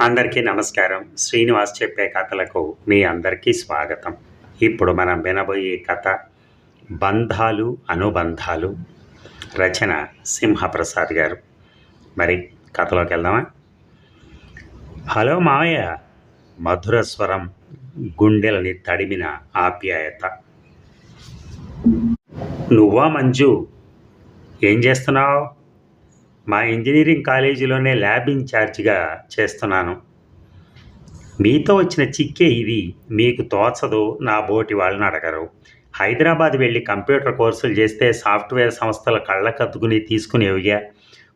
అందరికీ నమస్కారం. శ్రీనివాస్ చెప్పే కథలకు మీ అందరికీ స్వాగతం. ఇప్పుడు మనం వినబోయే కథ బంధాలు అనుబంధాలు రచన సింహప్రసాద్ గారు. మరి కథలోకి వెళ్దామా? హలో మావయ్య. మధుర స్వరం గుండెలని తడిమిన ఆప్యాయత. నువ్వా మంజు? ఏం చేస్తున్నావు? మా ఇంజనీరింగ్ కాలేజీలోనే ల్యాబ్ ఇన్ఛార్జిగా చేస్తున్నాను. మీతో వచ్చిన చిక్కే ఇది. మీకు తోచదు నా బోటి వాళ్ళని అడగరు. హైదరాబాద్ వెళ్ళి కంప్యూటర్ కోర్సులు చేస్తే సాఫ్ట్వేర్ సంస్థల కళ్ళకద్దుకుని తీసుకునేవిగా.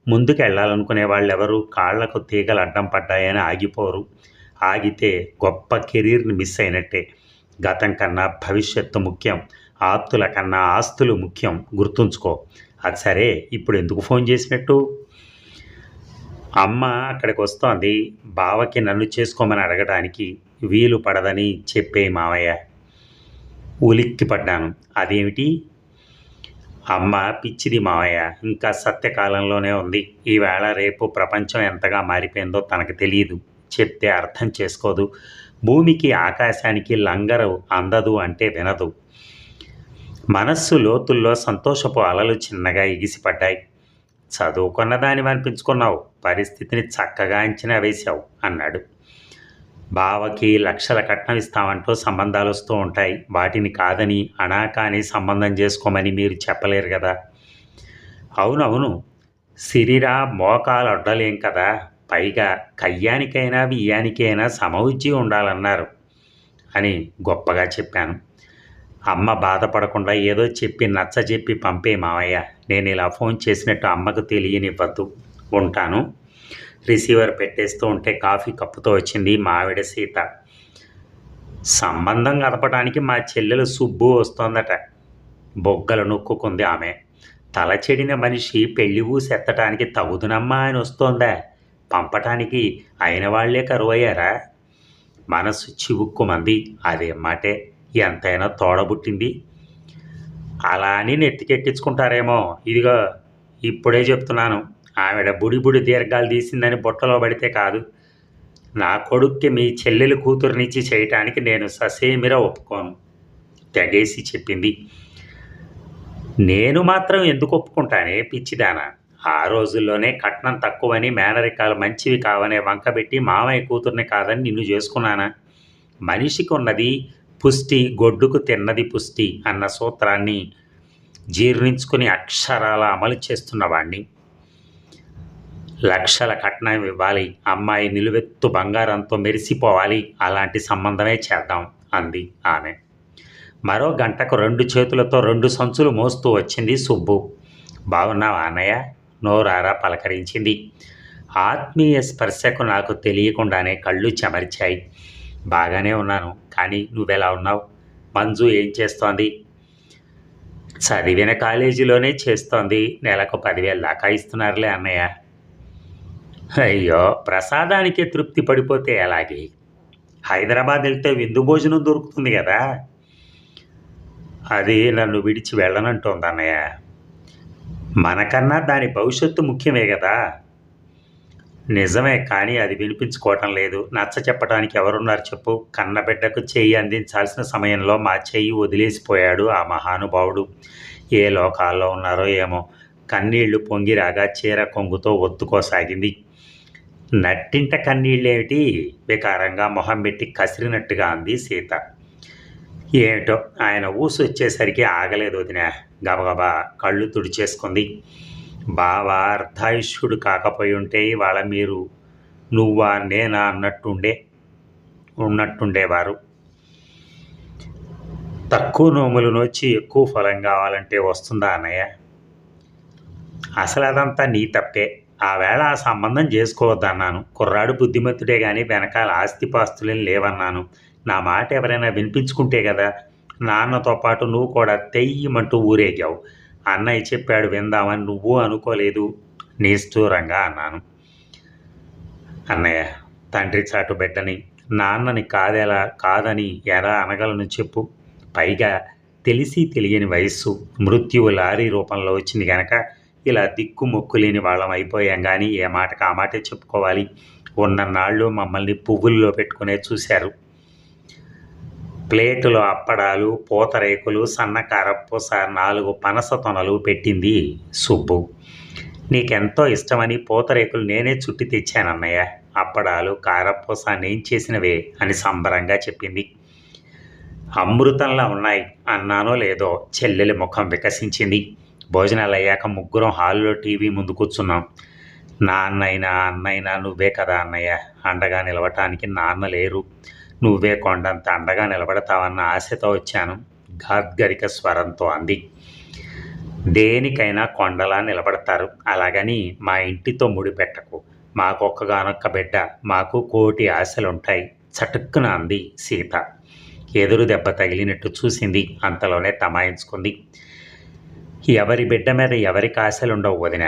ముందుకు వెళ్ళాలనుకునే వాళ్ళు ఎవరు కాళ్ళకు తీగలు అడ్డం పడ్డాయని ఆగిపోరు. ఆగితే గొప్ప కెరీర్ని మిస్ అయినట్టే. గతం కన్నా భవిష్యత్తు ముఖ్యం. ఆప్తుల కన్నా ఆస్తులు ముఖ్యం. గుర్తుంచుకో. అది సరే ఇప్పుడు ఎందుకు ఫోన్ చేసినట్టు? అమ్మ అక్కడికి వస్తోంది బావకి నన్ను చేసుకోమని అడగడానికి వీలు పడదని చెప్పే మావయ్య. ఉలిక్కి పడ్డాను. అదేమిటి? అమ్మ పిచ్చిది మావయ్య ఇంకా సత్యకాలంలోనే ఉంది. ఈవేళ రేపు ప్రపంచం ఎంతగా మారిపోయిందో తనకు తెలియదు. చెప్తే అర్థం చేసుకోదు. భూమికి ఆకాశానికి లంగరు అందదు అంటే వినదు. మనస్సు లోతుల్లో సంతోషపు అలలు చిన్నగా ఎగిసిపడ్డాయి. చదువుకున్న దాని అనిపించుకున్నావు. పరిస్థితిని చక్కగా అంచనా వేశావు అన్నాడు. బావకి లక్షల కట్నం ఇస్తామంటూ సంబంధాలు వస్తూ ఉంటాయి. వాటిని కాదని అనాకాని సంబంధం చేసుకోమని మీరు చెప్పలేరు కదా. అవునవును. సిరిరా మోకాలు అడ్డలేం కదా. పైగా కయ్యానికైనా బియ్యానికైనా సమవుజ్జి ఉండాలన్నారు అని గొప్పగా చెప్పాను. అమ్మ బాధపడకుండా ఏదో చెప్పి నచ్చ చెప్పి పంపే మావయ్య. నేను ఇలా ఫోన్ చేసినట్టు అమ్మకు తెలియనివ్వద్దు. ఉంటాను. రిసీవర్ పెట్టేస్తూ ఉంటే కాఫీ కప్పుతో వచ్చింది మావిడ సీత. సంబంధం గడపడానికి మా చెల్లెలు సుబ్బు వస్తోందట. బొగ్గలు నొక్కుకుంది ఆమె. తల చెడిన మనిషి పెళ్ళి ఊసెత్తటానికి తగుదునమ్మా అని వస్తోందా? పంపటానికి అయిన వాళ్ళే కరువయ్యారా? మనసు చివుక్కుమంది. అదే మాటే. ఎంతైనా తోడబుట్టింది. అలా అని నెత్తికెక్కించుకుంటారేమో. ఇదిగో ఇప్పుడే చెప్తున్నాను. ఆవిడ బుడి బుడి దీర్ఘాలు తీసిందని బుట్టలో పడితే కాదు. నా కొడుక్కి మీ చెల్లెలు కూతురునిచ్చి చేయటానికి నేను ససేమిరా ఒప్పుకోను తెగేసి చెప్పింది. నేను మాత్రం ఎందుకు ఒప్పుకుంటానే పిచ్చిదానా? ఆ రోజుల్లోనే కట్నం తక్కువని మేనరికాలు మంచివి కావనే వంకబెట్టి మామయ్య కూతుర్ని కాదని నిన్ను చేసుకున్నానా? మనిషికి ఉన్నది పుష్టి గొడ్డుకు తిన్నది పుష్టి అన్న సూత్రాన్ని జీర్ణించుకుని అక్షరాల అమలు చేస్తున్నవాణ్ణి లక్షల కట్నం ఇవ్వాలి అమ్మాయి నిలువెత్తు బంగారంతో మెరిసిపోవాలి అలాంటి సంబంధమే చేద్దాం అంది ఆమె. మరో గంటకు రెండు చేతులతో రెండు సంచులు మోస్తూ వచ్చింది సుబ్బు. బాగున్నావా అన్నయ్య? నోరారా పలకరించింది. ఆత్మీయ స్పర్శకు నాకు తెలియకుండానే కళ్ళు చెమర్చాయి. బాగానే ఉన్నాను. కానీ నువ్వెలా ఉన్నావు? మంజు ఏం చేస్తోంది? చదివిన కాలేజీలోనే చేస్తోంది. నెలకు పదివేల దాకా ఇస్తున్నారులే అన్నయ్య. అయ్యో ప్రసాదానికి తృప్తి పడిపోతే ఎలాగే? హైదరాబాద్ వెళ్తే విందు భోజనం దొరుకుతుంది కదా? అది నన్ను విడిచి వెళ్ళనంటోంది అన్నయ్య. మనకన్నా దాని భవిష్యత్తు ముఖ్యమే కదా? నిజమే కానీ అది వినిపించుకోవటం లేదు. నచ్చ చెప్పడానికి ఎవరున్నారు చెప్పు. కన్నబిడ్డకు చెయ్యి అందించాల్సిన సమయంలో మా చెయ్యి వదిలేసిపోయాడు ఆ మహానుభావుడు. ఏ లోకాల్లో ఉన్నారో ఏమో. కన్నీళ్ళు పొంగిరాగా చీర కొంగుతో ఒత్తుకోసాగింది. నట్టింట కన్నీళ్ళేమిటి? వికారంగా మొహం పెట్టి కసిరినట్టుగా అంది సీత. ఏమిటో? ఆయన ఊసు వచ్చేసరికి ఆగలేదు వదిన. గబగబా కళ్ళు తుడిచేసుకుంది. బావా అర్ధాయుష్యుడు కాకపోయి ఉంటే ఇవాళ మీరు నువ్వా నేనా అన్నట్టుండే ఉన్నట్టుండేవారు. తక్కువ నోములు నొచ్చి ఎక్కువ ఫలం కావాలంటే వస్తుందా అన్నయ్య? అసలు అదంతా నీ తప్పే. ఆ వేళ ఆ సంబంధం చేసుకోవద్దన్నాను. కుర్రాడు బుద్ధిమంతుడే కానీ వెనకాల ఆస్తిపాస్తులేం లేవన్నాను. నా మాట ఎవరైనా వినిపించుకుంటే కదా నాన్నతో పాటు నువ్వు కూడా తెయ్యమంటూ ఊరేగావు. అన్నయ్య చెప్పాడు విందామని నువ్వు అనుకోలేదు. నిష్ఠూరంగా అన్నాను. అన్నయ్య తండ్రి చాటు బిడ్డని నాన్నని కాదెలా కాదని ఎలా అనగలను చెప్పు. పైగా తెలిసి తెలియని వయస్సు మృత్యువు లారీ రూపంలో వచ్చింది కనుక ఇలా దిక్కు మొక్కు లేని వాళ్ళం అయిపోయాం కానీ ఏ మాటకు ఆ మాటే చెప్పుకోవాలి. ఉన్ననాళ్ళు మమ్మల్ని పువ్వుల్లో పెట్టుకునే చూశారు. ప్లేటులో అప్పడాలు పూతరేకులు సన్నకారపూస నాలుగు పనస తొనలు పెట్టింది సుబ్బు. నీకెంతో ఇష్టమని పూతరేకులు నేనే చుట్టి తెచ్చానన్నయ్య అప్పడాలు కారపూస నేను చేసినవే అని సంబరంగా చెప్పింది. అమృతంలా ఉన్నాయి అన్నానో లేదో చెల్లెలి ముఖం వికసించింది. భోజనాలు అయ్యాక ముగ్గురం హాల్లో టీవీ ముందు కూర్చున్నాం. నాన్నైనా అన్నైనా నువ్వే కదా అన్నయ్య. అండగా నిలవటానికి నాన్న లేరు. నువ్వే కొండంత అండగా నిలబడతావన్న ఆశతో వచ్చాను. గాద్గరిక స్వరంతో అంది. దేనికైనా కొండలా నిలబడతారు. అలాగని మా ఇంటితో ముడిపెట్టకు మాకు ఒక్కగానొక్క బిడ్డ. మాకు కోటి ఆశలుంటాయి. చటుక్కున అంది సీత. ఎదురు దెబ్బ తగిలినట్టు చూసింది. అంతలోనే తమాయించుకుంది. ఎవరి బిడ్డ మీద ఎవరికి ఆశలుండవు వదిన?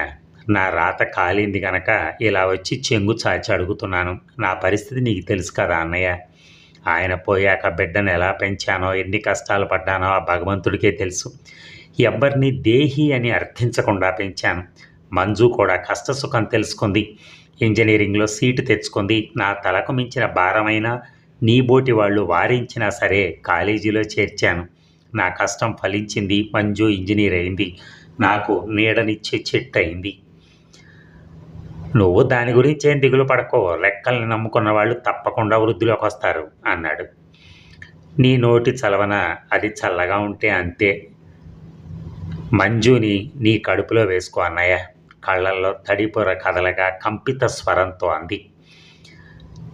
నా రాత కాలింది గనక ఇలా వచ్చి చెంగు చాచి అడుగుతున్నాను. నా పరిస్థితి నీకు తెలుసు కదా అన్నయ్య. ఆయన పోయాక బిడ్డను ఎలా పెంచానో ఎన్ని కష్టాలు పడ్డానో ఆ భగవంతుడికే తెలుసు. ఎవరిని దేహి అని అర్థించకుండా పెంచాను. మంజు కూడా కష్టసుఖం తెలుసుకుంది. ఇంజనీరింగ్లో సీటు తెచ్చుకుంది. నా తలకు మించిన భారమైన నీ బోటి వాళ్ళు వారించినా సరే కాలేజీలో చేర్చాను. నా కష్టం ఫలించింది. మంజు ఇంజనీర్ అయింది. నాకు నీడనిచ్చే చెట్టు అయింది. నువ్వు దాని గురించి ఏం దిగులు పడకో లెక్కల్ని నమ్ముకున్న వాళ్ళు తప్పకుండా వృద్ధిలోకి వస్తారు అన్నాడు. నీ నోటి చలవన అది చల్లగా ఉంటే అంతే. మంజుని నీ కడుపులో వేసుకో అన్నయ్య. కళ్ళల్లో తడిపొర కదలగా కంపిత స్వరంతో అంది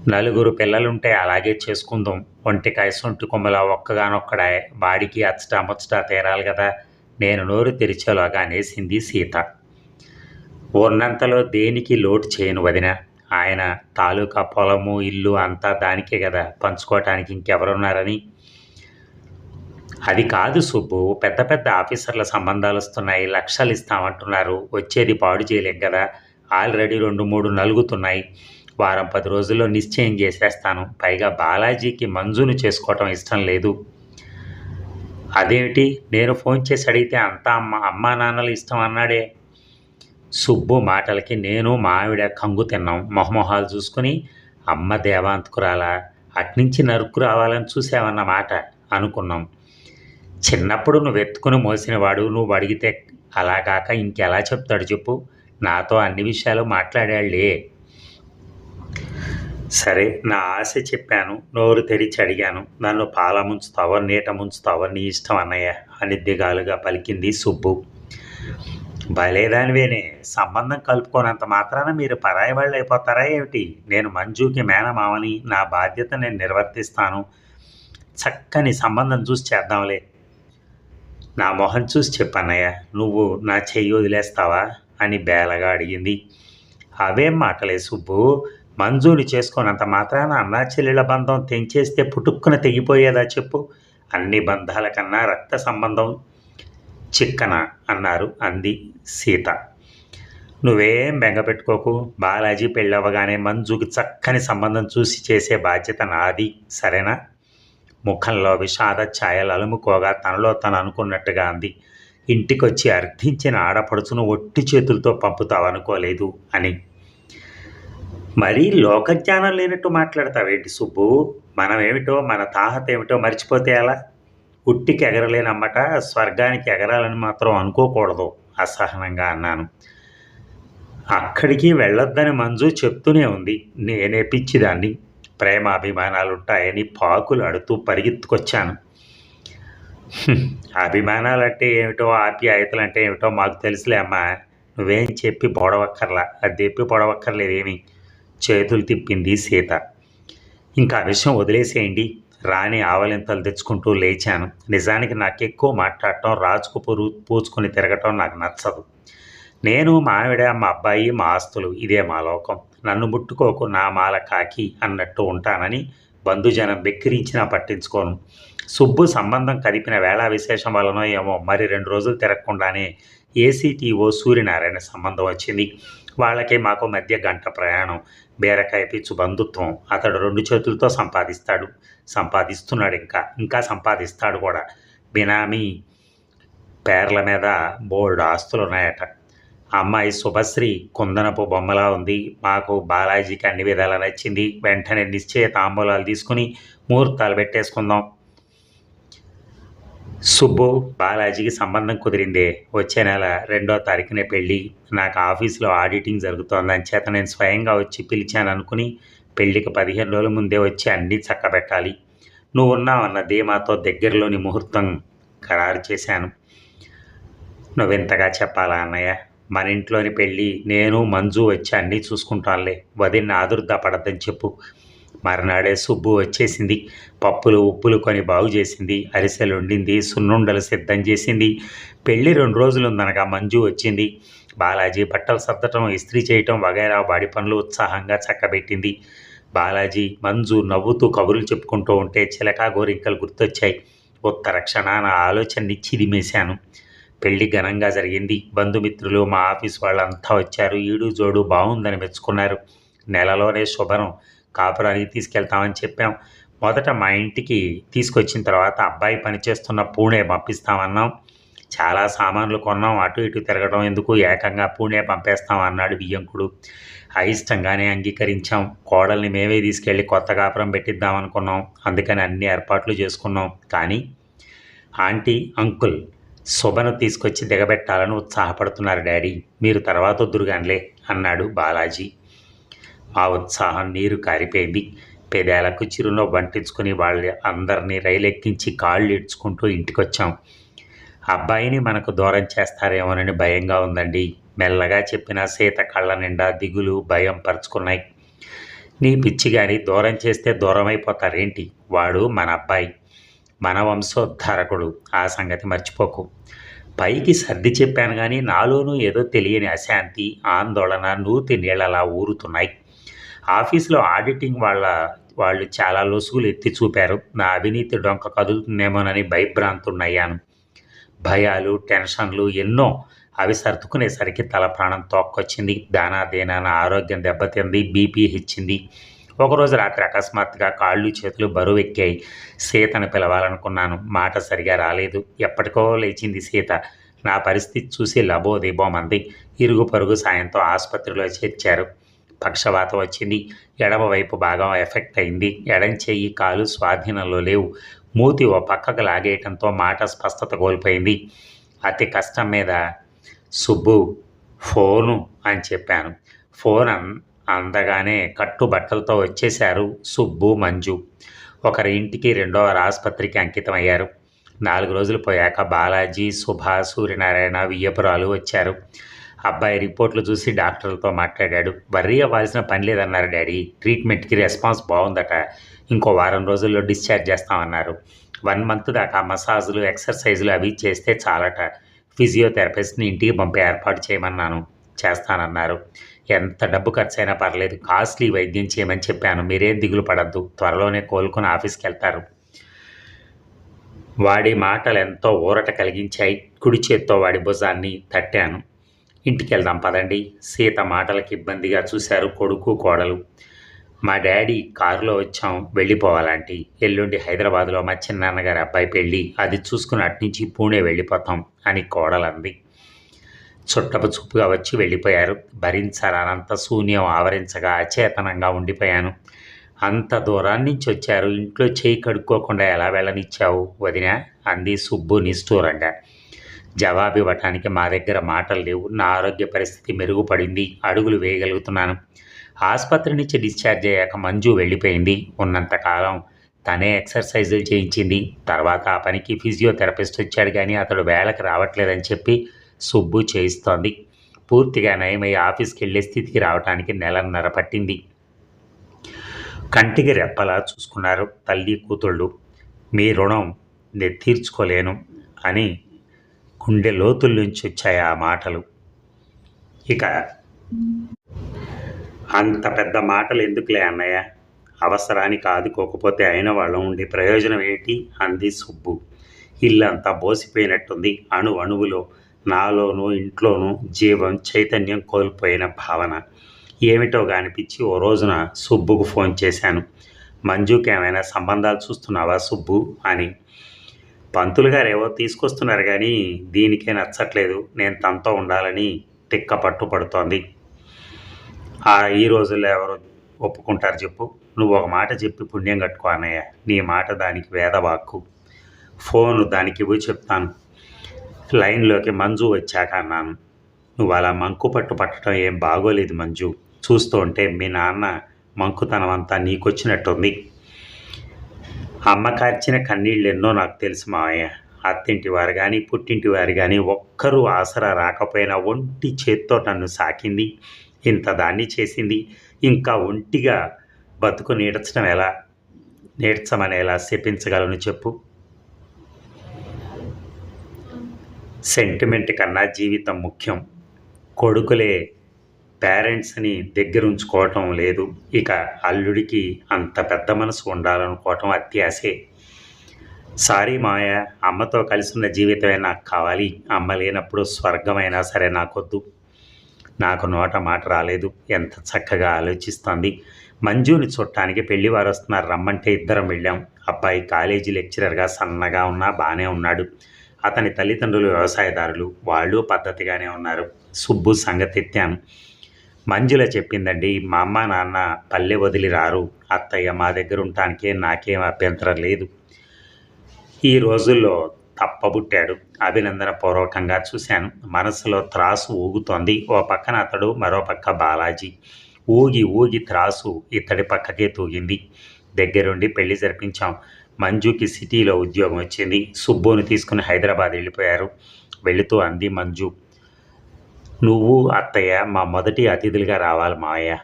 నలుగురు పిల్లలుంటే అలాగే చేసుకుందాం. ఒంటికాయ సొంటి కొమ్మల ఒక్కగానొక్కడ వాడికి అచ్చట ముచ్చటా తీరాలి కదా. నేను నోరు తెరిచేలాగా అనేసింది సీత. ఉన్నంతలో దేనికి లోటు చేయను వదిన? ఆయన తాలూకా పొలము ఇల్లు అంతా దానికే కదా పంచుకోవటానికి ఇంకెవరున్నారని? అది కాదు సుబ్బు పెద్ద పెద్ద ఆఫీసర్ల సంబంధాలు వస్తున్నాయి లక్షలు ఇస్తామంటున్నారు వచ్చేది పాడు చేయలేం కదా ఆల్రెడీ రెండు మూడు నలుగుతున్నాయి. వారం పది రోజుల్లో నిశ్చయం చేసేస్తాను. పైగా బాలాజీకి మంజును చేసుకోవటం ఇష్టం లేదు. అదేమిటి? నేను ఫోన్ చేసి అడిగితే అంతా అమ్మ అమ్మా నాన్నలు ఇష్టం అన్నాడే. సుబ్బు మాటలకి నేను మావిడ కంగు తిన్నాం. మొహమొహాలు చూసుకుని అమ్మ దేవాంతకురాలా అట్నుంచి నరుకు రావాలని చూసావన్నమాట అనుకున్నాం. చిన్నప్పుడు నువ్వు ఎత్తుకుని మోసినవాడు నువ్వు అడిగితే అలాగాక ఇంకెలా చెప్తాడు చెప్పు. నాతో అన్ని విషయాలు మాట్లాడాడులే సరే నా ఆశ చెప్పాను. నోరు తెరిచి అడిగాను. నన్ను పాల ముంచుతావో నీట ముంచుతావో నీ ఇష్టం అన్నయ్య అని దిగాలుగా పలికింది సుబ్బు. భలేదానివేనే సంబంధం కలుపుకోనంత మాత్రాన మీరు పరాయి వాళ్ళు అయిపోతారా ఏమిటి? నేను మంజుకి మేనమామని నా బాధ్యత నేను నిర్వర్తిస్తాను. చక్కని సంబంధం చూసి చేద్దాంలే. నా మొహం చూసి చెప్పన్నయ్య నువ్వు నా చెయ్యి వదిలేస్తావా? అని బేలగా అడిగింది. అవేం మాటలే సుబ్బు. మంజూని చేసుకున్నంత మాత్రాన అన్నా చెల్లెల బంధం తెంచేస్తే పుట్టుక్కున తెగిపోయేదా చెప్పు. అన్ని బంధాల కన్నా రక్త సంబంధం చిక్కన అన్నారు అంది సీత. నువ్వేం బెంగపెట్టుకోకు బాలాజీ పెళ్ళవగానే మంజుకి చక్కని సంబంధం చూసి చేసే బాధ్యత నాది సరేనా? ముఖంలో విషాద ఛాయలు అలుముకోగా తనలో తను అనుకున్నట్టుగా అంది. ఇంటికొచ్చి అర్థించిన ఆడపడుచును ఒట్టి చేతులతో పంపుతావనుకోలేదు అని. మరీ లోకజ్ఞానం లేనట్టు మాట్లాడతావేంటి సుబ్బు? మనమేమిటో మన తాహత ఏమిటో మర్చిపోతే ఎలా? పుట్టికి ఎగరలేనమ్మట స్వర్గానికి ఎగరాలని మాత్రం అనుకోకూడదు అసహనంగా అన్నాను. అక్కడికి వెళ్ళొద్దని మంజు చెప్తూనే ఉంది. నేనే పిచ్చిదాన్ని. ప్రేమ అభిమానాలుంటాయని పాకులు అడుతూ పరిగెత్తుకొచ్చాను. అభిమానాలంటే ఏమిటో ఆప్యాయతలు అంటే ఏమిటో మాకు తెలుసులే అమ్మా. నువ్వేం చెప్పి పొడవక్కర్లా అది చెప్పి పొడవక్కర్లేదేమి చేతులు తిప్పింది సీత. ఇంకా విషయం వదిలేసేయండి. రాణి ఆవలింతలు తెచ్చుకుంటూ లేచాను. నిజానికి నాకు ఎక్కువ మాట్లాడటం రాజుకు పురు పూచుకొని తిరగటం నాకు నచ్చదు. నేను మా ఆవిడ మా అబ్బాయి మా ఆస్తులు ఇదే మా లోకం. నన్ను ముట్టుకోకు నా మాల కాకి అన్నట్టు ఉంటానని బంధుజనం వెక్కిరించినా పట్టించుకోను. సుబ్బు సంబంధం కదిపిన వేళ విశేషం వలనో ఏమో మరి రెండు రోజులు తిరగకుండానే ఏసీటీఓ సూర్యనారాయణ సంబంధం వచ్చింది. వాళ్ళకి మాకు మధ్య గంట ప్రయాణం. బీరకాయ పిచ్చు బంధుత్వం అతడు రెండు చేతులతో సంపాదిస్తాడు. సంపాదిస్తున్నాడు ఇంకా. ఇంకా సంపాదిస్తాడు కూడా. బినామీ పేర్ల మీద బోల్డ్ ఆస్తులు ఉన్నాయట. అమ్మాయి శుభశ్రీ కుందనపు బొమ్మలా ఉంది. మాకు బాలాజీకి అన్ని విధాలా నచ్చింది. వెంటనే నిశ్చయ తాంబూలాలు తీసుకుని ముహూర్తాలు పెట్టేసుకుందాం. సుబ్బు బాలాజీకి సంబంధం కుదిరిందే. వచ్చే నెల రెండో తారీఖునే పెళ్ళి. నాకు ఆఫీస్లో ఆడిటింగ్ జరుగుతోందని చేత నేను స్వయంగా వచ్చి పిలిచాను అనుకుని పెళ్ళికి పదిహేను రోజుల ముందే వచ్చి అన్నీ చక్కబెట్టాలి. నువ్వు ఉన్నావన్న ధీమాతో దగ్గరలోని ముహూర్తం ఖరారు చేశాను. నువ్వెంతగా చెప్పాలా అన్నయ్య? మన ఇంట్లోని పెళ్ళి నేను మంజు వచ్చి అన్నీ చూసుకుంటానులే. వదిన ఆదుర్దా పడద్దని చెప్పు. మరునాడే సుబ్బు వచ్చేసింది. పప్పులు ఉప్పులు కొని బాగు చేసింది. అరిసెలు వండింది సున్నుండలు సిద్ధం చేసింది. పెళ్ళి రెండు రోజులు ఉందనగా మంజు వచ్చింది. బాలాజీ బట్టలు సర్దటం ఇస్త్రీ చేయటం వగైరా వాడి పనులు ఉత్సాహంగా చక్కబెట్టింది. బాలాజీ మంజు నవ్వుతూ కబుర్లు చెప్పుకుంటూ ఉంటే చిలకా గోరింకలు గుర్తొచ్చాయి. ఉత్తర క్షణాన ఆలోచనని చిదిమేశాను. పెళ్ళి ఘనంగా జరిగింది. బంధుమిత్రులు మా ఆఫీస్ వాళ్ళంతా వచ్చారు. ఈడు జోడు బాగుందని మెచ్చుకున్నారు. నెలలోనే శుభనం. కాపురానికి తీసుకెళ్తామని చెప్పాం. మొదట మా ఇంటికి తీసుకొచ్చిన తర్వాత అబ్బాయి పనిచేస్తున్న పూణే పంపిస్తామన్నాం. చాలా సామాన్లు కొన్నాం. అటు ఇటు తిరగడం ఎందుకు? ఏకంగా పూణే పంపేస్తాం అన్నాడు బియ్యంకుడు అయిష్టంగానే అంగీకరించాం. కోడల్ని మేమే తీసుకెళ్ళి కొత్త కాపురం పెట్టిద్దాం అనుకున్నాం అందుకని అన్ని ఏర్పాట్లు చేసుకున్నాం. కానీ ఆంటీ అంకుల్ శుభను తీసుకొచ్చి దిగబెట్టాలని ఉత్సాహపడుతున్నారు డాడీ. మీరు తర్వాత వద్దురుగానిలే అన్నాడు బాలాజీ. ఆ ఉత్సాహం నీరు కారిపోయింది. పెదాలకు చిరునవ్వు వంటించుకుని వాళ్ళ అందరినీ రైలు ఎక్కించి కాళ్ళు ఇడ్చుకుంటూ ఇంటికొచ్చాం. అబ్బాయిని మనకు దూరం చేస్తారేమోనని భయంగా ఉందండి. మెల్లగా చెప్పిన సీత కళ్ళ నిండా దిగులు భయం పరుచుకున్నాయి. నీ పిచ్చి కానీ దూరం చేస్తే దూరం అయిపోతారేంటి వాడు మన అబ్బాయి. మన వంశోద్ధారకుడు. ఆ సంగతి మర్చిపోకు. పైకి సర్ది చెప్పాను కానీ నాలోనూ ఏదో తెలియని అశాంతి ఆందోళన నూతి నీళ్ళలా ఊరుతున్నాయి. ఆఫీసులో ఆడిటింగ్ వాళ్ళ వాళ్ళు చాలా లొసుగులు ఎత్తి చూపారు. నా అవినీతి డొంక కదులుతుందేమోనని భయభ్రాంతున్నయ్యాను భయాలు టెన్షన్లు ఎన్నో అవి సర్దుకునేసరికి తల ప్రాణం తోక్కొచ్చింది. దానా దేనా నా ఆరోగ్యం దెబ్బతింది బీపీ హెచ్చింది. ఒకరోజు రాత్రి అకస్మాత్తుగా కాళ్ళు చేతులు బరువు ఎక్కాయి సీతను పిలవాలనుకున్నాను. మాట సరిగా రాలేదు. ఎప్పటికో లేచింది సీత. నా పరిస్థితి చూసి లబోదిబోమంది. ఇరుగు పరుగు సాయంతో ఆసుపత్రిలో చేర్చారు. పక్షవాతం వచ్చింది. ఎడమ వైపు భాగం ఎఫెక్ట్ అయింది. ఎడం చెయ్యి కాలు స్వాధీనంలో లేవు. మూతి ఓ పక్కకు లాగేయటంతో మాట స్పష్టత కోల్పోయింది. అతి కష్టం మీద సుబ్బు ఫోను అని చెప్పాను. ఫోన్ అందగానే కట్టుబట్టలతో వచ్చేశారు సుబ్బు మంజు. ఒకరి ఇంటికి రెండవ ఆసుపత్రికి అంకితం అయ్యారు. నాలుగు రోజులు పోయాక బాలాజీ సుభా సూర్యనారాయణ వియ్యపురాలు వచ్చారు. అబ్బాయి రిపోర్ట్లు చూసి డాక్టర్లతో మాట్లాడాడు. వర్రీ అవ్వాల్సిన పని లేదన్నారు డాడీ. ట్రీట్మెంట్కి రెస్పాన్స్ బాగుందట ఇంకో వారం రోజుల్లో డిశ్చార్జ్ చేస్తామన్నారు. వన్ మంత్ దాకా మసాజులు ఎక్సర్సైజులు అవి చేస్తే చాలట. ఫిజియోథెరపిస్ట్ని ఇంటికి పంపే ఏర్పాటు చేయమన్నాను. చేస్తానన్నారు. ఎంత డబ్బు ఖర్చైనా పర్లేదు. కాస్ట్లీ వైద్యం చేయమని చెప్పాను. మీరేం దిగులు పడద్దు. త్వరలోనే కోలుకుని ఆఫీస్కి వెళ్తారు వాడి మాటలు ఎంతో ఊరట కలిగించాయి. కుడి చేత్తో వాడి భుజాన్ని తట్టాను. ఇంటికి వెళ్దాం పదండి. సీత మాటలకి ఇబ్బందిగా చూశారు కొడుకు కోడలు. మా డాడీ కారులో వచ్చాం వెళ్ళిపోవాలంటే. ఎల్లుండి హైదరాబాద్లో మా చిన్నాన్నగారి అబ్బాయి పెళ్ళి. అది చూసుకుని అట్నుంచి పూణే వెళ్ళిపోతాం అని కోడలంది. చుట్టపు చూపుగా వచ్చి వెళ్ళిపోయారు. భరించరానంత శూన్యం ఆవరించగా అచేతనంగా ఉండిపోయాను. అంత దూరాన్ని నుంచి వచ్చారు. ఇంట్లో చేయి కడుక్కోకుండా ఎలా వెళ్ళనిచ్చావు వదిన? అంది సుబ్బు నిష్ఠూరంగా. జవాబు ఇవ్వటానికి మా దగ్గర మాటలు లేవు. నా ఆరోగ్య పరిస్థితి మెరుగుపడింది. అడుగులు వేయగలుగుతున్నాను. ఆసుపత్రి నుంచి డిశ్చార్జ్ అయ్యాక మంజు వెళ్ళిపోయింది. ఉన్నంతకాలం తనే ఎక్సర్సైజులు చేయించింది. తర్వాత ఆ పనికి ఫిజియోథెరపిస్ట్ వచ్చాడు కానీ అతడు వేళకి రావట్లేదని చెప్పి సుబ్బు చేయిస్తోంది. పూర్తిగా నయమై ఆఫీస్కి వెళ్ళే స్థితికి రావడానికి నెలన్నర పట్టింది. కంటికి రెప్పలా చూసుకున్నారు తల్లి కూతుళ్ళు. మీ రుణం నేను తీర్చుకోలేను అని గుండె లోతుల నుంచి వచ్చాయి ఆ మాటలు. ఇక అంత పెద్ద మాటలు ఎందుకులే అన్నయ్య? అవసరానికి ఆదుకోకపోతే అయిన వాళ్ళం ఉండే ప్రయోజనం ఏంటి? అంది సుబ్బు. ఇల్లంతా బోసిపోయినట్టుంది. అణు అణువులో నాలోనూ ఇంట్లోనూ జీవం చైతన్యం కోల్పోయిన భావన. ఏమిటో కానిపించి ఓ రోజున సుబ్బుకు ఫోన్ చేశాను. మంజుకి ఏమైనా సంబంధాలు చూస్తున్నావా సుబ్బు? అని. పంతులు గారు ఏవో తీసుకొస్తున్నారు కానీ దీనికే నచ్చట్లేదు. నేను తనతో ఉండాలని తిక్క పట్టు పడుతోంది. ఆ ఈ రోజుల్లో ఎవరు ఒప్పుకుంటారు చెప్పు. నువ్వు ఒక మాట చెప్పి పుణ్యం కట్టుకో అన్నయ్య. నీ మాట దానికి వేదవాక్కు. ఫోను దానికి ఇవ్వు చెప్తాను. లైన్లోకి మంజు వచ్చాక అన్నాను. నువ్వు అలా మంకు పట్టు పట్టడం ఏం బాగోలేదు మంజు. చూస్తూ ఉంటే మీ నాన్న మంకుతనం అంతా నీకొచ్చినట్టుంది. అమ్మ కార్చిన కన్నీళ్ళు ఎన్నో నాకు తెలుసు మావయ్య. అత్తింటి వారు కానీ పుట్టింటి వారు కానీ ఒక్కరూ ఆసరా రాకపోయినా ఒంటి చేత్తో నన్ను సాకింది. ఇంత దాన్ని చేసింది. ఇంకా ఒంటిగా బతుకు నీడచడం ఎలా? నేర్చమని ఎలా శపించగలను చెప్పు. సెంటిమెంట్ కన్నా జీవితం ముఖ్యం. కొడుకులే పేరెంట్స్ని దగ్గర ఉంచుకోవటం లేదు. ఇక అల్లుడికి అంత పెద్ద మనసు ఉండాలనుకోవటం అత్యాసే సారీ మాయ అమ్మతో కలిసి ఉన్న జీవితమే నాకు కావాలి. అమ్మ లేనప్పుడు స్వర్గమైనా సరే నాకొద్దు. నాకు నోట మాట రాలేదు. ఎంత చక్కగా ఆలోచిస్తోంది. మంజుని చుట్టానికి పెళ్ళి వారు వస్తున్నారు రమ్మంటే ఇద్దరం వెళ్ళాం. అబ్బాయి కాలేజీ లెక్చరర్గా సన్నగా ఉన్నా బాగానే ఉన్నాడు. అతని తల్లిదండ్రులు వ్యవసాయదారులు. వాళ్ళు పద్ధతిగానే ఉన్నారు. సుబ్బు సంగతి ఎత్తాను మంజుల చెప్పిందండి మా అమ్మ నాన్న పల్లె వదిలి రారు. అత్తయ్య మా దగ్గర ఉండటానికే నాకేం అభ్యంతరం లేదు. ఈ రోజుల్లో తప్పబుట్టాడు. అభినందన పూర్వకంగా చూశాను. మనసులో త్రాసు ఊగుతోంది. ఓ పక్కన అతడు మరో పక్క బాలాజీ. ఊగి ఊగి త్రాసు ఇతడి పక్కకే తూగింది. దగ్గరుండి పెళ్ళి జరిపించాం. మంజుకి సిటీలో ఉద్యోగం వచ్చింది. సుబ్బోని తీసుకుని హైదరాబాద్ వెళ్ళిపోయారు. వెళుతూ అంది మంజు నువ్వు అత్తయ్య మా మొదటి అతిథులుగా రావాలి మావయ్య.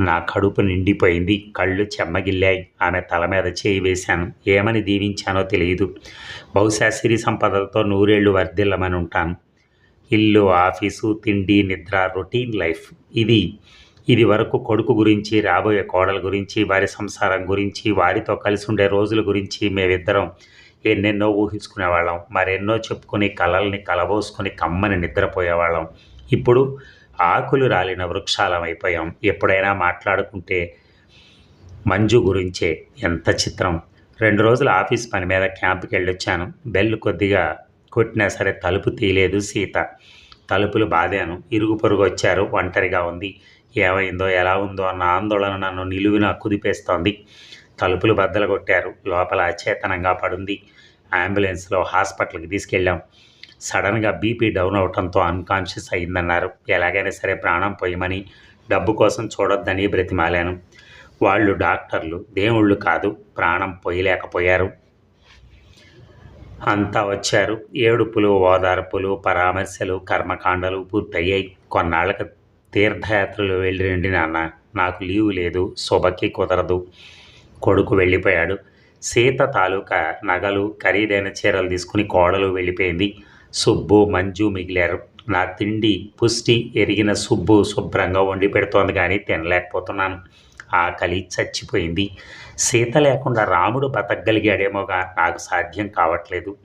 నా కడుపు నిండిపోయింది కళ్ళు చెమ్మగిల్లాయి. ఆమె తల మీద చేయి వేశాను. ఏమని దీవించానో తెలియదు. బహుశా సిరి సంపదలతో నూరేళ్ళు వర్ధిల్లమని ఉంటాను. ఇల్లు ఆఫీసు తిండి నిద్ర రొటీన్ లైఫ్. ఇది ఇది వరకు కొడుకు గురించి రాబోయే కోడల గురించి వారి సంసారం గురించి వారితో కలిసి ఉండే రోజుల గురించి మేమిద్దరం ఎన్నెన్నో ఊహించుకునేవాళ్ళం. మరెన్నో చెప్పుకుని కలల్ని కలబోసుకొని కమ్మని నిద్రపోయేవాళ్ళం. ఇప్పుడు ఆకులు రాలిన వృక్షాలమైపోయాం ఎప్పుడైనా మాట్లాడుకుంటే మంజు గురించే ఎంత చిత్రం. రెండు రోజులు ఆఫీస్ పని మీద క్యాంప్కి వెళ్ళొచ్చాను బెల్ కొద్దిగా కొట్టినా సరే తలుపు తీయలేదు సీత. తలుపులు బాదాను. ఇరుగు పొరుగు వచ్చారు. ఒంటరిగా ఉంది. ఏమైందో ఎలా ఉందో అన్న ఆందోళన నన్ను నిలువున కుదిపేస్తోంది. తలుపులు బద్దలు కొట్టారు. లోపల అచేతనంగా పడుంది. అంబులెన్స్లో హాస్పిటల్కి తీసుకెళ్ళాం. సడన్గా బీపీ డౌన్ అవడంతో అన్కాన్షియస్ అయిందన్నారు ఎలాగైనా సరే ప్రాణం పోయమని డబ్బు కోసం చూడొద్దని బ్రతిమాలాను. వాళ్ళు డాక్టర్లు దేవుళ్ళు కాదు ప్రాణం పోయలేకపోయారు. అంతా వచ్చారు. ఏడుపులు ఓదార్పులు పరామర్శలు కర్మకాండలు పూర్తయ్యాయి. కొన్నాళ్ళకి తీర్థయాత్రలు వెళ్ళి రండి నాన్న. నాకు లీవ్ లేదు శుభకి కుదరదు. కొడుకు వెళ్ళిపోయాడు. సీత తాలూకా నగలు ఖరీదైన చీరలు తీసుకుని కోడలు వెళ్ళిపోయింది. సుబ్బు మంజు మిగిలారు. నా తిండి పుష్టి ఎరిగిన సుబ్బు శుభ్రంగా వండి పెడుతోంది కానీ తినలేకపోతున్నాను. ఆకలి చచ్చిపోయింది. సీత లేకుండా రాముడు బతకగలిగాడేమోగా నాకు సాధ్యం కావట్లేదు.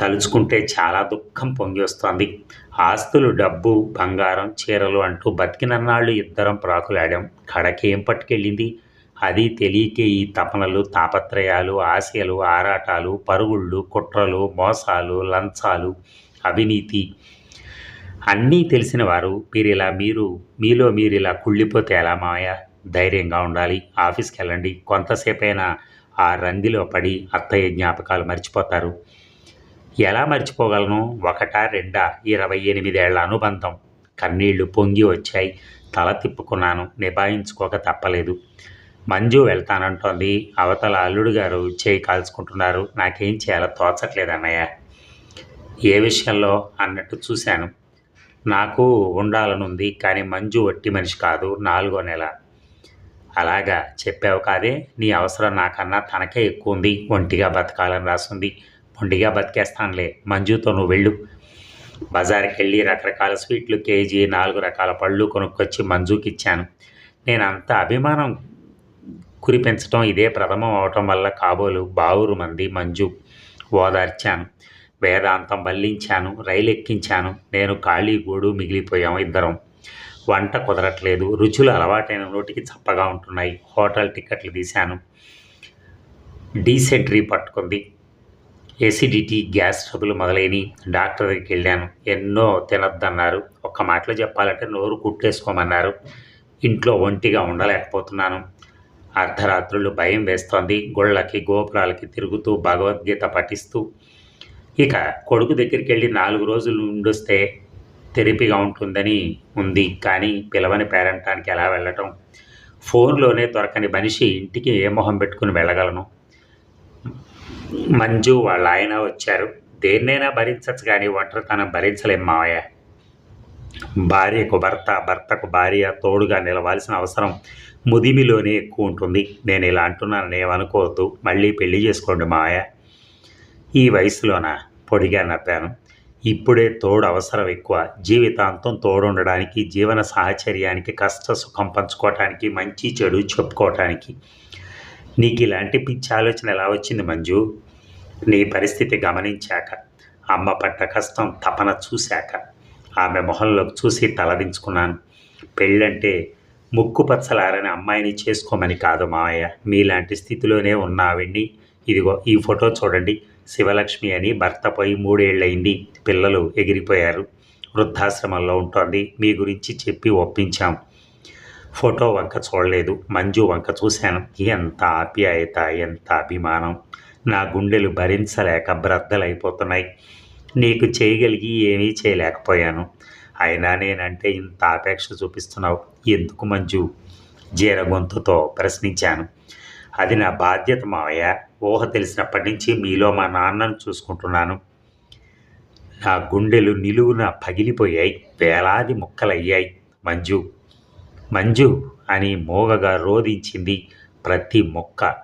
తలుచుకుంటే చాలా దుఃఖం పొంగి వస్తోంది. ఆస్తులు డబ్బు బంగారం చీరలు అంటూ బతికినన్నాళ్ళు ఇద్దరం ప్రాకులాడాం. కడకేం పట్టుకెళ్ళింది? అది తెలియకే ఈ తపనలు తాపత్రయాలు ఆశలు ఆరాటాలు పరుగుళ్ళు కుట్రలు మోసాలు లంచాలు అవినీతి అన్నీ తెలిసిన వారు. మీరు ఇలా మీరు మీలో మీరు ఇలా కుళ్ళిపోతే ఎలా మాయ ధైర్యంగా ఉండాలి. ఆఫీస్కి వెళ్ళండి కొంతసేపైనా ఆ రందిలో పడి అత్తయ్య జ్ఞాపకాలు మర్చిపోతారు. ఎలా మర్చిపోగలను? ఒకటా రెండా? ఇరవై ఎనిమిదేళ్ళ అనుబంధం. కన్నీళ్ళు పొంగి వచ్చాయి. తల తిప్పుకున్నాను. నిభాయించుకోక తప్పలేదు. మంజు వెళ్తానంటోంది. అవతల అల్లుడు గారు చేయి కాల్చుకుంటున్నారు. నాకేం చేయాలో తోచట్లేదు అన్నయ్య. ఏ విషయంలో అన్నట్టు చూశాను. నాకు ఉండాలనుంది కానీ మంజు వట్టి మనిషి కాదు నాలుగో నెల. అలాగా చెప్పావు కాదే నీ అవసరం నాకన్నా తనకే ఎక్కువ ఉంది ఒంటిగా బతకాలని రాసింది. ఒంటిగా బతికేస్తానులే మంజుతో నువ్వు వెళ్ళు. బజార్కి వెళ్ళి రకరకాల స్వీట్లు కేజీ నాలుగు రకాల పళ్ళు కొనుక్కొచ్చి మంజుకి ఇచ్చాను నేను అంత అభిమానం కురిపించటం ఇదే ప్రథమం అవటం వల్ల కాబోలు బావురు మంది మంజు ఓదార్చాను. వేదాంతం వల్లించాను రైలు ఎక్కించాను నేను ఖాళీ గూడు మిగిలిపోయాం ఇద్దరం. వంట కుదరట్లేదు. రుచులు అలవాటైన నోటికి చప్పగా ఉంటున్నాయి. హోటల్ టికెట్లు తీశాను. డీసెంట్రీ పట్టుకుంది. ఎసిడిటీ గ్యాస్ ట్రబుల్ మొదలైన డాక్టర్ దగ్గరికి వెళ్ళాను. ఎన్నో తినొద్దన్నారు. ఒక్క మాటలో చెప్పాలంటే నోరు కుట్టేసుకోమన్నారు. ఇంట్లో ఒంటిగా ఉండలేకపోతున్నాను. అర్ధరాత్రులు భయం వేస్తోంది. గుళ్ళకి గోపురాలకి తిరుగుతూ భగవద్గీత పఠిస్తూ. ఇక కొడుకు దగ్గరికి వెళ్ళి నాలుగు రోజులు ఉండొస్తే తెరిపిగా ఉంటుందని ఉంది. కానీ పిలవని పేరంటానికి ఎలా వెళ్ళటం? ఫోన్లోనే దొరకని మనిషి ఇంటికి ఏ మొహం పెట్టుకుని వెళ్ళగలను? మంజు వాళ్ళ ఆయన వచ్చారు. దేన్నైనా భరించచ్చు కానీ ఒంటరితనం భరించలేం మావయ్య. భార్యకు భర్త భర్తకు భార్య తోడుగా నిలవాల్సిన అవసరం ముదిమిలోనే ఎక్కువ ఉంటుంది. నేను ఇలా అంటున్నాను ఏమనుకోవద్దు మళ్ళీ పెళ్ళి చేసుకోండి మాయ ఈ వయసులోన? పొడిగా నవ్వాను. ఇప్పుడే తోడు అవసరం ఎక్కువ. జీవితాంతం తోడు ఉండడానికి జీవన సాహచర్యానికి కష్ట సుఖం పంచుకోవటానికి మంచి చెడు చెప్పుకోవటానికి. నీకు ఇలాంటి పిచ్చి ఆలోచన ఎలా వచ్చింది మంజు? నీ పరిస్థితి గమనించాక అమ్మ పడ్డ కష్టం తపన చూశాక ఆమె మొహంలోకి చూసి తలదించుకున్నాను. పెళ్ళంటే ముక్కు పచ్చలారని అమ్మాయిని చేసుకోమని కాదు మావయ్య. మీలాంటి స్థితిలోనే ఉన్నావండి ఇదిగో ఈ ఫోటో చూడండి. శివలక్ష్మి అని భర్త పోయి మూడేళ్ళయింది. పిల్లలు ఎగిరిపోయారు. వృద్ధాశ్రమంలో ఉంటోంది. మీ గురించి చెప్పి ఒప్పించాం. ఫోటో వంక చూడలేదు. మంజు వంక చూశాను. ఎంత ఆప్యాయత ఎంత అభిమానం. నా గుండెలు భరించలేక బ్రద్దలైపోతున్నాయి. నీకు చేయగలిగి ఏమీ చేయలేకపోయాను. అయినా నేనంటే ఇంత ఆపేక్ష చూపిస్తున్నావు. ఎందుకు మంజు? జీరగొంతుతో ప్రశ్నించాను. అది నా బాధ్యత మావయ్య. ఊహ తెలిసినప్పటి నుంచి మీలో మా నాన్నను చూసుకుంటున్నాను. నా గుండెలు నిలువున పగిలిపోయాయి. వేలాది ముక్కలయ్యాయి. మంజు మంజు అని మోగగా రోధించింది ప్రతి మొక్క.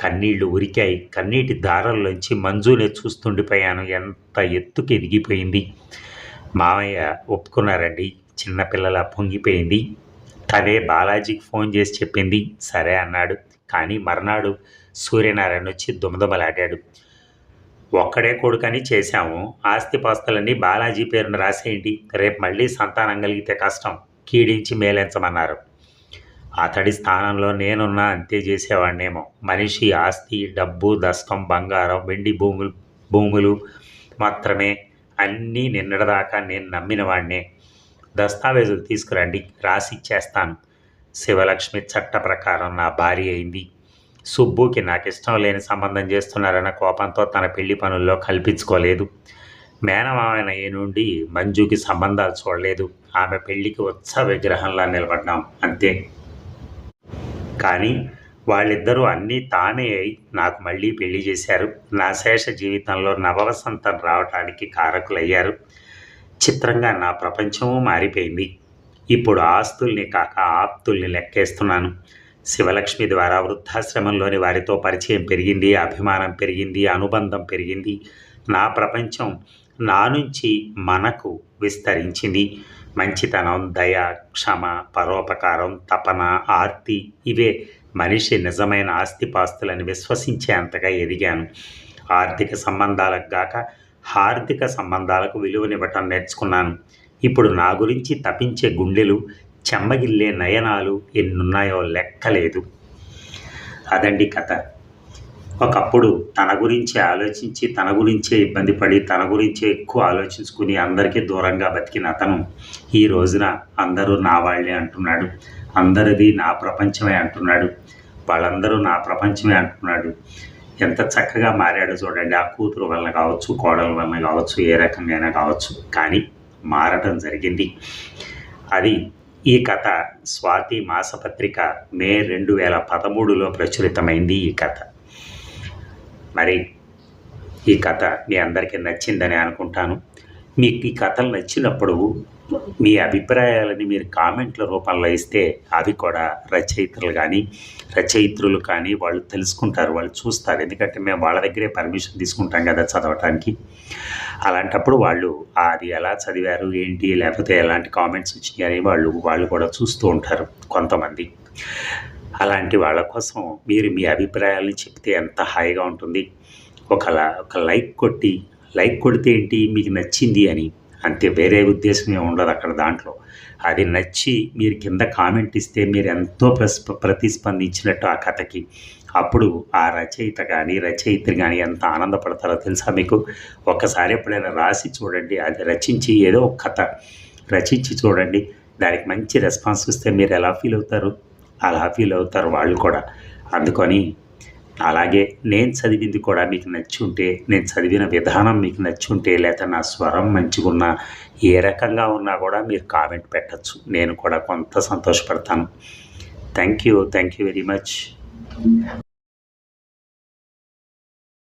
కన్నీళ్ళు ఉరికాయి. కన్నీటి దారంలోంచి మంజునే చూస్తుండిపోయాను. ఎంత ఎత్తుకి ఎదిగిపోయింది మామయ్య ఒప్పుకున్నారండి. చిన్నపిల్లల పొంగిపోయింది. తనే బాలాజీకి ఫోన్ చేసి చెప్పింది సరే అన్నాడు. కానీ మర్నాడు సూర్యనారాయణ వచ్చి దుమదుమలాడాడు. ఒక్కడే కొడుకని చేశాము. ఆస్తిపాస్తులన్నీ బాలాజీ పేరును రాసేయండి. రేపు మళ్ళీ సంతానం కలిగితే కష్టం. కీడించి మేలించమన్నారు. అతడి స్థానంలో నేనున్నా అంతే చేసేవాడినేమో మనిషి ఆస్తి డబ్బు దస్తం బంగారం వెండి భూములు భూములు మాత్రమే అన్నీ నిన్నటిదాకా నేను నమ్మిన వాడినే దస్తావేజులు తీసుకురండి రాసి ఇచ్చేస్తాను. శివలక్ష్మి చట్ట ప్రకారం నా భార్య అయింది. సుబ్బుకి నాకు ఇష్టం లేని సంబంధం చేస్తున్నారన్న కోపంతో తన పెళ్ళి పనుల్లో కల్పించుకోలేదు. మేనమామైన ఏ నుండి మంజుకి సంబంధాలు చూడలేదు. ఆమె పెళ్ళికి ఉత్సవ విగ్రహంలా నిలబడ్డాం అంతే. కానీ వాళ్ళిద్దరూ అన్నీ తానే అయి నాకు మళ్ళీ పెళ్ళి చేశారు. నా శేష జీవితంలో నవవసంతం రావటానికి కారకులయ్యారు. చిత్రంగా నా ప్రపంచము మారిపోయింది. ఇప్పుడు ఆస్తుల్ని కాక ఆప్తుల్ని లెక్కేస్తున్నాను. శివలక్ష్మి ద్వారా వృద్ధాశ్రమంలోని వారితో పరిచయం పెరిగింది అభిమానం పెరిగింది అనుబంధం పెరిగింది. నా ప్రపంచం నా నుంచి మనకు విస్తరించింది. మంచితనం దయ క్షమ పరోపకారం తపన ఆర్తి ఇవే మనిషి నిజమైన ఆస్తిపాస్తులని విశ్వసించేంతగా ఎదిగాను. ఆర్థిక సంబంధాలకు గాక హార్దిక సంబంధాలకు విలువనివ్వటం నేర్చుకున్నాను. ఇప్పుడు నా గురించి తపించే గుండెలు చెమ్మగిల్లే నయనాలు ఎన్నున్నాయో లెక్కలేదు. అదండి కథ. ఒకప్పుడు తన గురించి ఆలోచించి తన గురించే ఇబ్బంది పడి తన గురించే ఎక్కువ ఆలోచించుకుని అందరికీ దూరంగా బతికిన అతను ఈ రోజున అందరూ నా వాళ్ళే అంటున్నాడు. అందరిది నా ప్రపంచమే అంటున్నాడు. వాళ్ళందరూ నా ప్రపంచమే అంటున్నాడు. ఎంత చక్కగా మారాడో చూడండి. ఆ కూతురు వలన కావచ్చు కోడల వలన కావచ్చు ఏ రకంగా కావచ్చు. కానీ మారటం జరిగింది. అది ఈ కథ స్వాతి మాసపత్రిక మే రెండు వేల పదమూడులో ప్రచురితమైంది ఈ కథ. మరి ఈ కథ మీ అందరికీ నచ్చిందని అనుకుంటాను. మీకు ఈ కథలు నచ్చినప్పుడు మీ అభిప్రాయాలని మీరు కామెంట్ల రూపంలో ఇస్తే అవి కూడా రచయితలు కానీ రచయిత్రులు కానీ వాళ్ళు తెలుసుకుంటారు వాళ్ళు చూస్తారు. ఎందుకంటే మేము వాళ్ళ దగ్గరే పర్మిషన్ తీసుకుంటాం కదా చదవటానికి. అలాంటప్పుడు వాళ్ళు అది ఎలా చదివారు ఏంటి లేకపోతే ఎలాంటి కామెంట్స్ వచ్చినాయి అని వాళ్ళు వాళ్ళు కూడా చూస్తూ ఉంటారు కొంతమంది. అలాంటి వాళ్ళ కోసం మీరు మీ అభిప్రాయాలను చెప్తే ఎంత హాయిగా ఉంటుంది. ఒక ఒక లైక్ కొట్టి లైక్ కొడితే ఏంటి మీకు నచ్చింది అని అంతే వేరే ఉద్దేశం ఏమి ఉండదు అక్కడ దాంట్లో. అది నచ్చి మీరు కింద కామెంట్ ఇస్తే మీరు ఎంతో ప్రస్ ప్రతిస్పందించినట్టు ఆ కథకి. అప్పుడు ఆ రచయిత కానీ రచయిత్రి కానీ ఎంత ఆనందపడతారో తెలుసా మీకు? ఒక్కసారి ఎప్పుడైనా రాసి చూడండి అది రచించి ఏదో ఒక కథ రచించి చూడండి. దానికి మంచి రెస్పాన్స్ వస్తే మీరు ఎలా ఫీల్ అవుతారు? అలా ఫీల్ అవుతారు వాళ్ళు కూడా. అందుకని అలాగే నేను చదివింది కూడా మీకు నచ్చి ఉంటే నేను చదివిన విధానం మీకు నచ్చి ఉంటే లేదా నా స్వరం మంచిగున్నా ఏ రకంగా ఉన్నా కూడా మీరు కామెంట్ పెట్టచ్చు. నేను కూడా కొంత సంతోషపడతాను. Thank you thank you very much